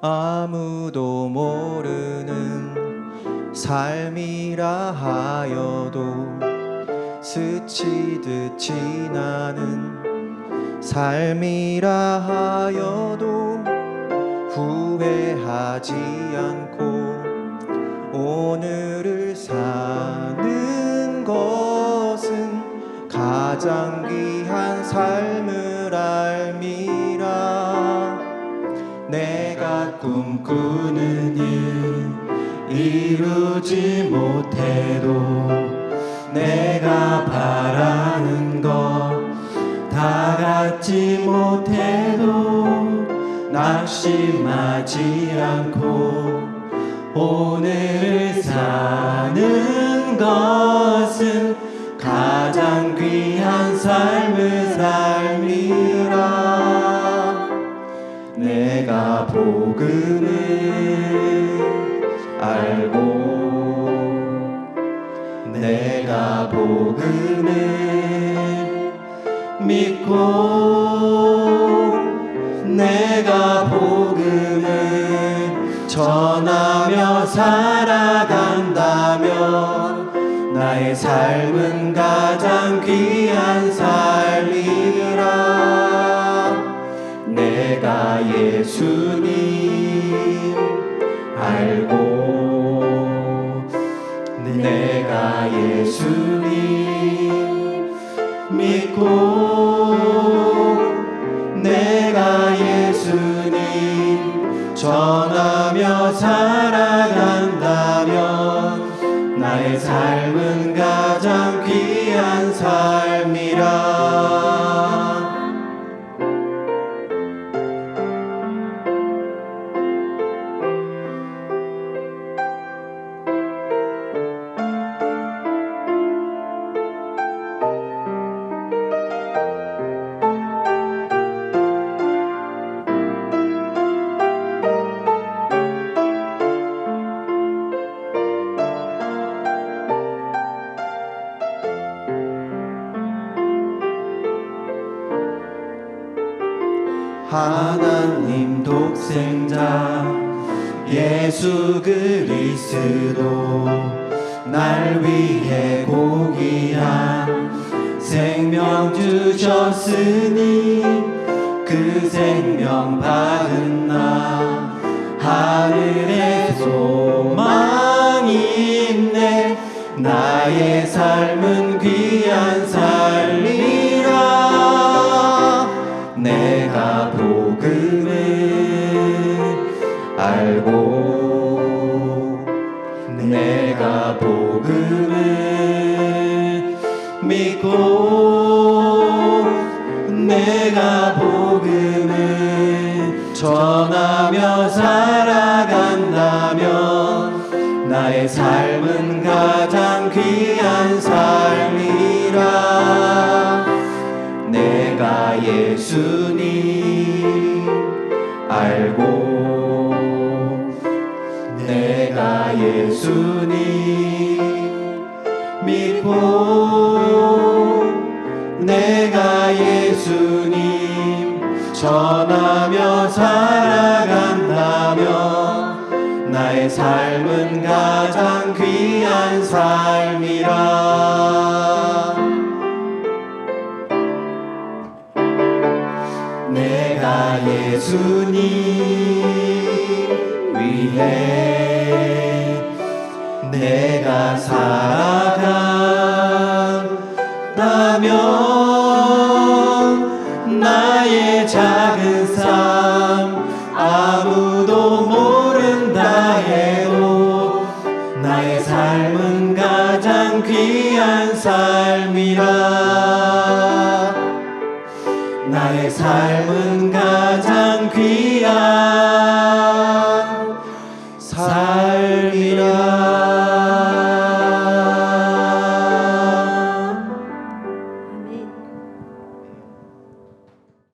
아무도 모르는 삶이라 하여도 스치듯 지나는 삶이라 하여도 후회하지 않고 오늘을 사는 것은 가장 귀한 삶을 내가 꿈꾸는 일 이루지 못해도 내가 바라는 것 다 갖지 못해도 낙심하지 않고 오늘 사는 것은 가장 귀한 삶을 복음을 알고 내가 복음을 믿고 내가 복음을 전하며 살아간다면 나의 삶은 가장 귀한 삶 예수님 알고 내가 예수님 믿고 내가 예수님 전하며 살아간다면 나의 삶 하나님 독생자 예수 그리스도 날 위해 고귀한 생명 주셨으니 그 생명 받은 나 하늘의 내가 복음을 알고 내가 복음을 믿고 내가 복음을 전하며 살아간다면 나의 삶 예수님 알고 내가 예수님 믿고 내가 예수님 전하며 살아간다면 나의 삶은 가장 귀한 삶이라 예수님 위해 내가 살아간다면 나의 작은 삶 아무도 모른다 해도 나의 삶은 가장 귀한 삶이라 나의 삶은 가장 귀한